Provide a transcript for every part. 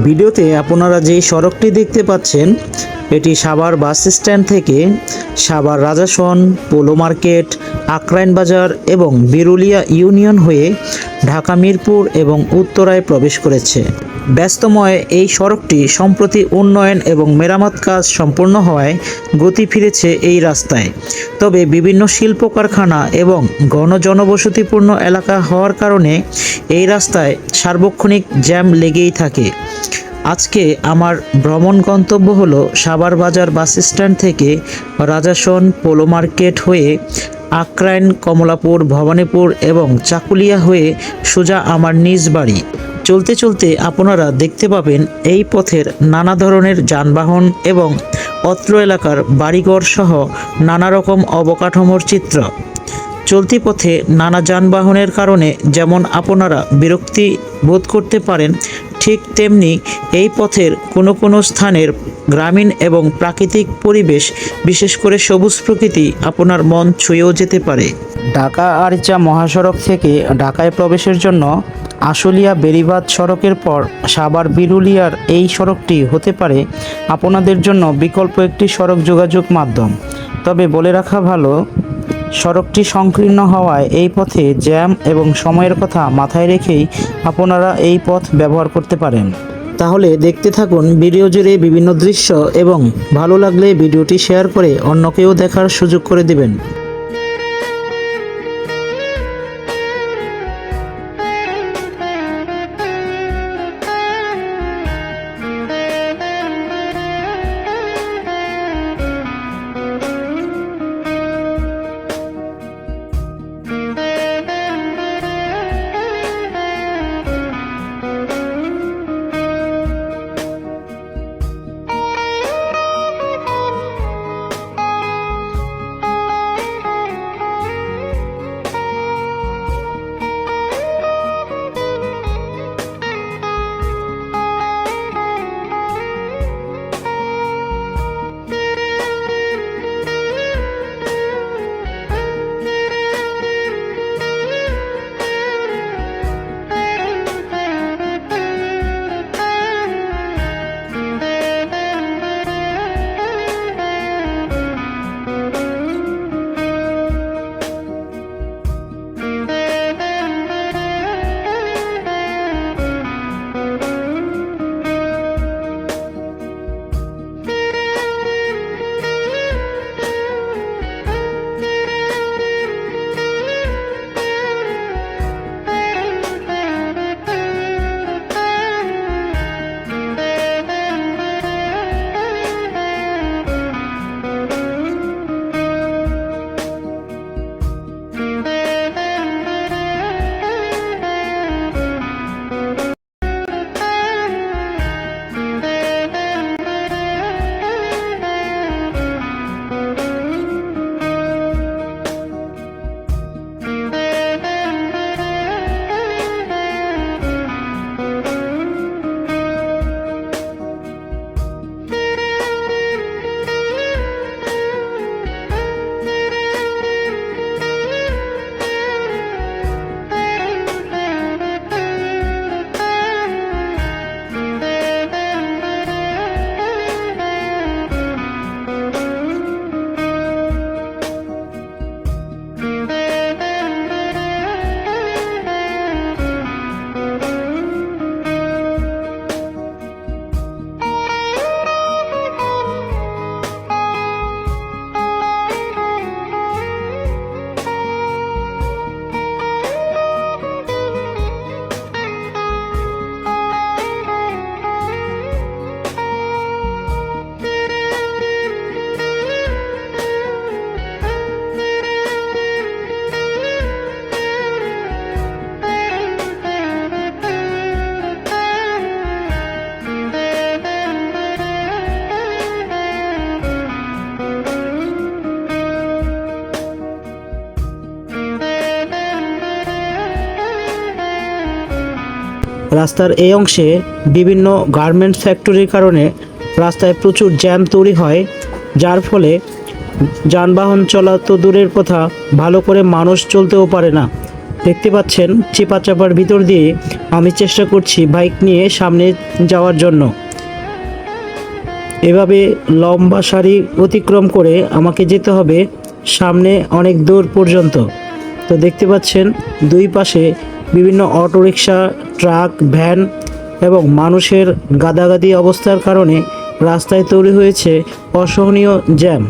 ভিডিওতে আপনারা যে সড়কটি দেখতে পাচ্ছেন, এটি সাভার বাস স্ট্যান্ড থেকে সাভার রাজাসন, পোলো মার্কেট, আকরাইন বাজার এবং বিরুলিয়া ইউনিয়ন হয়ে ঢাকা, মিরপুর এবং উত্তরায় প্রবেশ করেছে। ব্যস্তময় এই সড়কটি সম্প্রতি উন্নয়ন এবং মেরামত কাজ সম্পূর্ণ হওয়ায় গতি ফিরেছে এই রাস্তায়। তবে বিভিন্ন শিল্প কারখানা এবং ঘন জনবসতিপূর্ণ এলাকা হওয়ার কারণে এই রাস্তায় সার্বক্ষণিক জ্যাম লেগেই থাকে। আজকে আমার ভ্রমণ গন্তব্য হলো সাভার বাজার বাস স্ট্যান্ড থেকে রাজাসন পোলো মার্কেট হয়ে আক্রাইন, কমলাপুর, ভবানীপুর এবং চাকুলিয়া হয়ে সোজা আমার নিজ বাড়ি। চলতে চলতে আপনারা দেখতে পাবেন এই পথের নানা ধরনের যানবাহন এবং অত্র এলাকার বাড়িঘর সহ নানা রকম অবকাঠামোর চিত্র। চলতি পথে নানা যানবাহনের কারণে যেমন আপনারা বিরক্তি বোধ করতে পারেন ঠিক তেমনি এই পথের কোনো কোনো স্থানের গ্রামীণ এবং প্রাকৃতিক পরিবেশ, বিশেষ করে সবুজ প্রকৃতি, আপনার মন ছুঁয়েও যেতে পারে। ঢাকা আরিচা মহাসড়ক থেকে ঢাকায় প্রবেশের জন্য আশুলিয়া বেরিবাদ সড়কের পর সাবার বিরুলিয়ার এই সড়কটি হতে পারে আপনাদের জন্য বিকল্প একটি সড়ক যোগাযোগ মাধ্যম। তবে বলে রাখা ভালো সড়কটি সংকীর্ণ হওয়ায় এই পথে জ্যাম এবং সময়ের কথা মাথায় রেখেই আপনারা এই পথ ব্যবহার করতে পারেন। তাহলে দেখতে থাকুন ভিডিও জুড়ে বিভিন্ন দৃশ্য এবং ভালো লাগলে ভিডিওটি শেয়ার করে অন্যকেও দেখার সুযোগ করে দিবেন। রাস্তার এই অংশে বিভিন্ন গার্মেন্টস ফ্যাক্টরির কারণে রাস্তায় প্রচুর জ্যাম তৈরি হয়, যার ফলে যানবাহন চলা তো দূরের কথা, ভালো করে মানুষ চলতেও পারে না। দেখতে পাচ্ছেন চিপা চাপার ভিতর দিয়ে আমি চেষ্টা করছি বাইক নিয়ে সামনে যাওয়ার জন্য। এভাবে লম্বা সারি অতিক্রম করে আমাকে যেতে হবে সামনে অনেক দূর পর্যন্ত। তো দেখতে পাচ্ছেন, দুই পাশে বিভিন্ন অটোরিকশা ট্রাক ভ্যান এবং মানুষের গাদাগাদি অবস্থার কারণে রাস্তায় তৈরি হয়েছে অসহনীয় জ্যাম।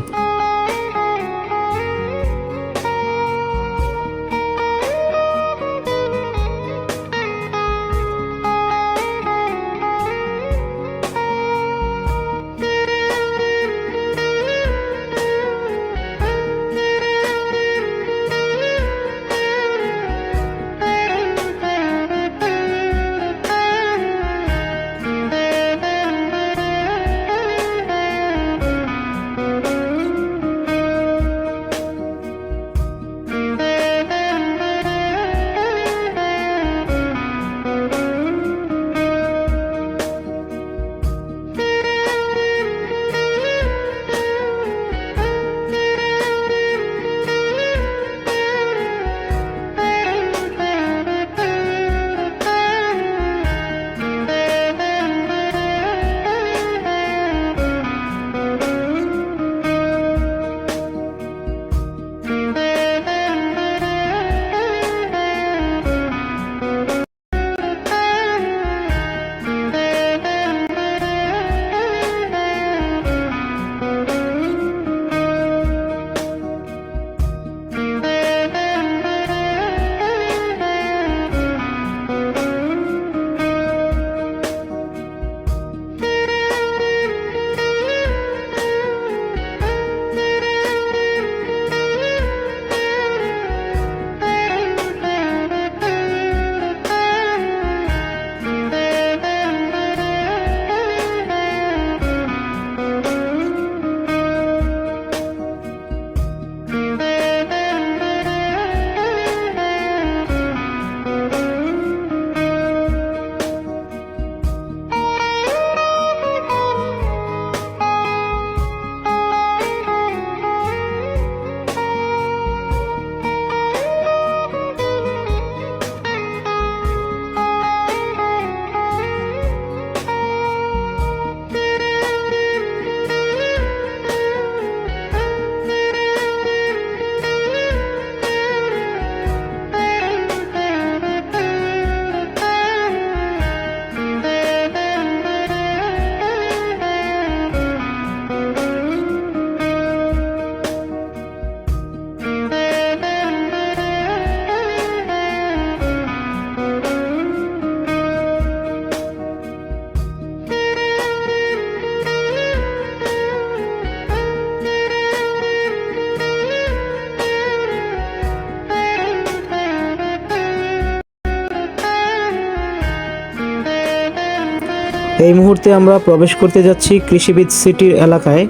এই মুহূর্তে আমরা প্রবেশ করতে যাচ্ছি কৃষিবিদ সিটির এলাকায়।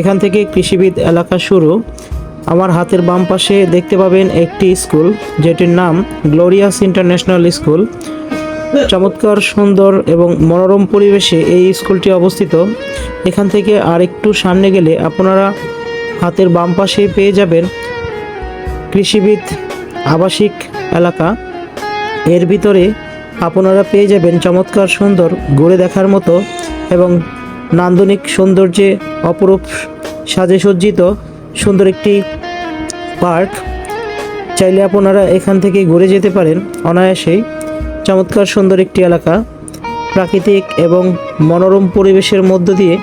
এখান থেকে কৃষিবিদ এলাকা শুরু। আমার হাতের বাম পাশে দেখতে পাবেন একটি স্কুল, যেটির নাম গ্লোরিয়াস ইন্টারন্যাশনাল স্কুল। চমৎকার, সুন্দর এবং মনোরম পরিবেশে এই স্কুলটি অবস্থিত। এখান থেকে আর একটু সামনে গেলে আপনারা হাতের বাম পাশে পেয়ে যাবেন কৃষিবিদ আবাসিক এলাকা। এর ভিতরে আপনারা পেয়ে যাবেন চমৎকার সুন্দর ঘুরে দেখার মতো এবং নান্দনিক সৌন্দর্যে অপরূপ সাজে সজ্জিত সুন্দর একটি পার্ক। চাইলে আপনারা এখান থেকে ঘুরে যেতে পারেন অনায়াসেই। চমৎকার সুন্দর একটি এলাকা। প্রাকৃতিক এবং মনোরম পরিবেশের মধ্য দিয়ে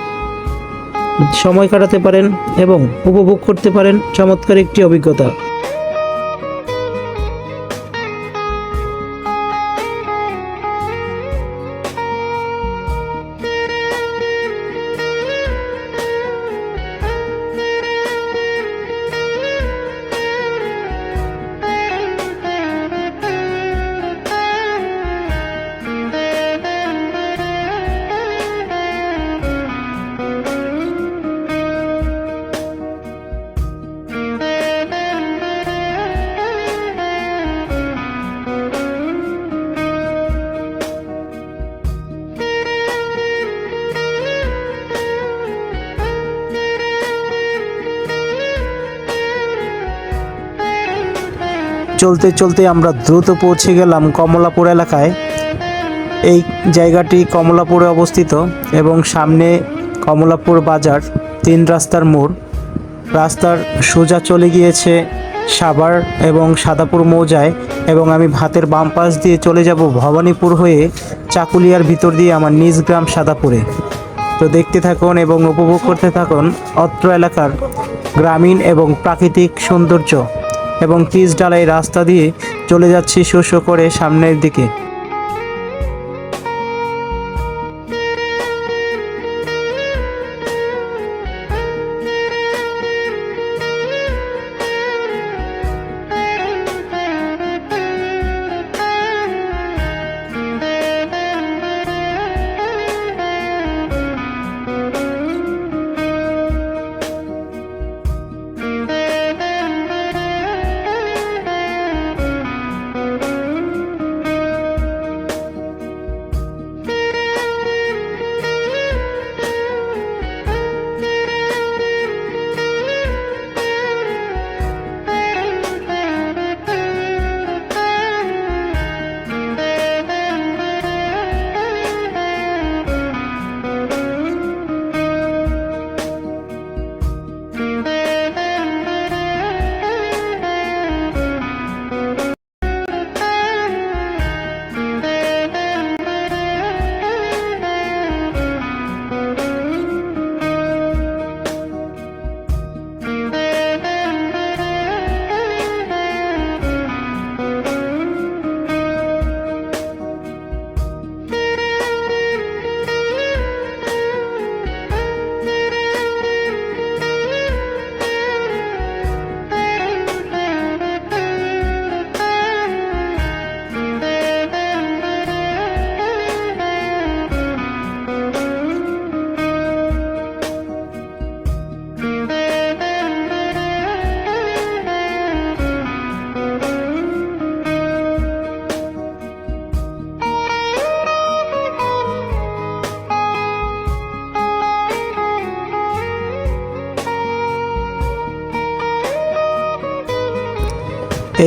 সময় কাটাতে পারেন এবং উপভোগ করতে পারেন চমৎকার একটি অভিজ্ঞতা। চলতে চলতে আমরা দ্রুত পৌঁছে গেলাম কমলাপুর এলাকায়। এই জায়গাটি কমলাপুরে অবস্থিত এবং সামনে কমলাপুর বাজার, তিন রাস্তার মোড়। রাস্তার সোজা চলে গিয়েছে সাভার এবং সাদাপুর মৌজায় এবং আমি ভাতের বাম পাশ দিয়ে চলে যাব ভবানীপুর হয়ে চাকুলিয়ার ভিতর দিয়ে আমার নিজ গ্রাম সাদাপুরে। তো দেখতে থাকুন এবং উপভোগ করতে থাকুন অত্র এলাকার গ্রামীণ এবং প্রাকৃতিক সৌন্দর্য। এবং পিচ ডালাই রাস্তা দিয়ে চলে যাচ্ছি শো করে সামনের দিকে।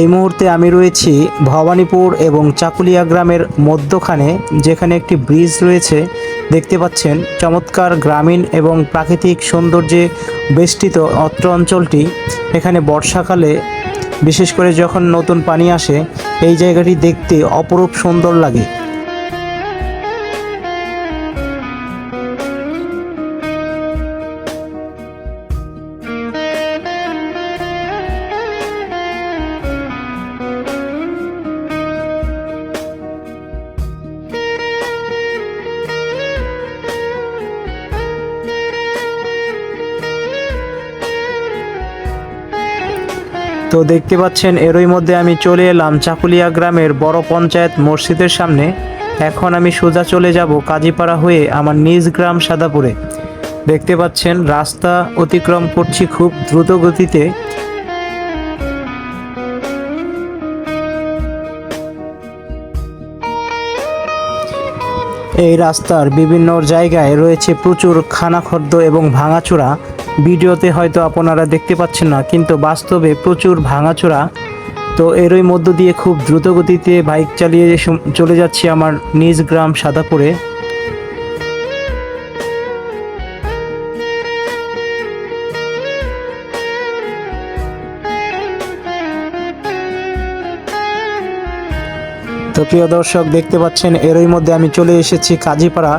এই মুহূর্তে আমি রয়েছি ভবানীপুর এবং চাকুলিয়া গ্রামের মধ্যখানে, যেখানে একটি ব্রিজ রয়েছে। দেখতে পাচ্ছেন চমৎকার গ্রামীণ এবং প্রাকৃতিক সৌন্দর্যে বেষ্টিত অত্র অঞ্চলটি। এখানে বর্ষাকালে, বিশেষ করে যখন নতুন পানি আসে, এই জায়গাটি দেখতে অপরূপ সুন্দর লাগে। তো দেখতে পাচ্ছেন, এরই মধ্যে আমি চলে এলাম চাকুলিয়া গ্রামের বড় পঞ্চায়েত মসজিদের সামনে। এখন আমি সোজা চলে যাব কাজীপাড়া হয়ে আমার নিজ গ্রাম সাদাপুরে। দেখতে পাচ্ছেন, রাস্তা অতিক্রম করছি খুব দ্রুত গতিতে। এই রাস্তার বিভিন্ন জায়গায় রয়েছে প্রচুর খানাখদ্দ এবং ভাঙাচোরা। ভিডিওতে হয়তো আপনারা দেখতে পাচ্ছেন না, কিন্তু বাস্তবে প্রচুর ভাঙাচোরা। তো এরই মধ্য দিয়ে খুব দ্রুত গতিতে বাইক চালিয়ে চলে যাচ্ছি আমার নিজ গ্রাম সাদাপুরে। তো প্রিয় দর্শক, দেখতে পাচ্ছেন, এরই মধ্যে আমি চলে এসেছি কাজীপাড়া।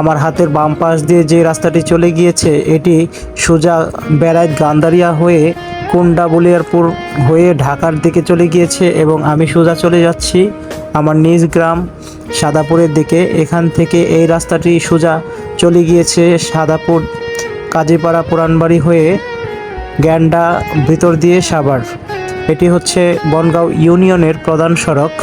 আমার হাতের বাম পাশ দিয়ে যে রাস্তাটি চলে গিয়েছে, এটি সোজা বেড়ায় গান্দারিয়া হয়ে কুন্ডা বলিয়ারপুর হয়ে ঢাকার দিকে চলে গিয়েছে এবং আমি সোজা চলে যাচ্ছি আমার নিজ গ্রাম সাদাপুরের দিকে। এখান থেকে এই রাস্তাটি সোজা চলে গিয়েছে সাদাপুর কাজীপাড়া পুরানবাড়ি হয়ে গ্যান্ডা ভিতর দিয়ে সাভার। এটি হচ্ছে বনগাঁও ইউনিয়নের প্রধান সড়ক।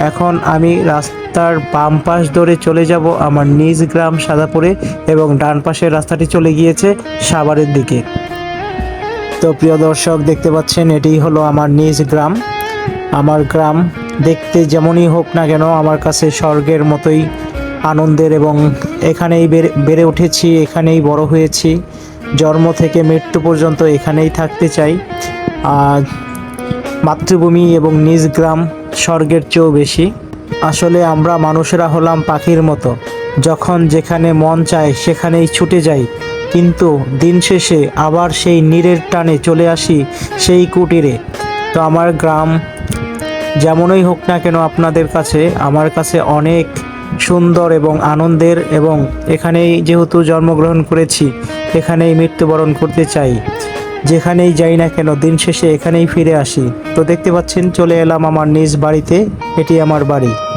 এখন আমি রাস্তার বাম পাশ ধরে চলে যাব আমার নিজ গ্রাম সাদাপুরে এবং ডান পাশের রাস্তাটি চলে গিয়েছে সাভারের দিকে। তো প্রিয় দর্শক, দেখতে পাচ্ছেন, এটি হলো আমার নিজ গ্রাম। আমার গ্রাম দেখতে যেমনই হোক না কেন, আমার কাছে স্বর্গের মতোই আনন্দের এবং এখানেই বেড়ে বেড়ে উঠেছি, এখানেই বড় হয়েছি। জন্ম থেকে মৃত্যু পর্যন্ত এখানেই থাকতে চাই। আর মাতৃভূমি এবং নিজ গ্রাম স্বর্গের চেয়েও বেশি। আসলে আমরা মানুষেরা হলাম পাখির মতো। যখন যেখানে মন চায় সেখানেই ছুটে যাই। কিন্তু দিন শেষে আবার সেই নীরের টানে চলে আসি সেই কুটিরে। তো আমার গ্রাম যেমনই হোক না কেন আপনাদের কাছে, আমার কাছে অনেক সুন্দর এবং আনন্দের এবং এখানেই যেহেতু জন্মগ্রহণ করেছি, এখানেই মৃত্যুবরণ করতে চাই। যেখানেই যাই না কেন, দিন শেষে এখানেই ফিরে আসি। তো দেখতে পাচ্ছেন, চলে এলাম আমার নিজ বাড়িতে, এটি আমার বাড়ি।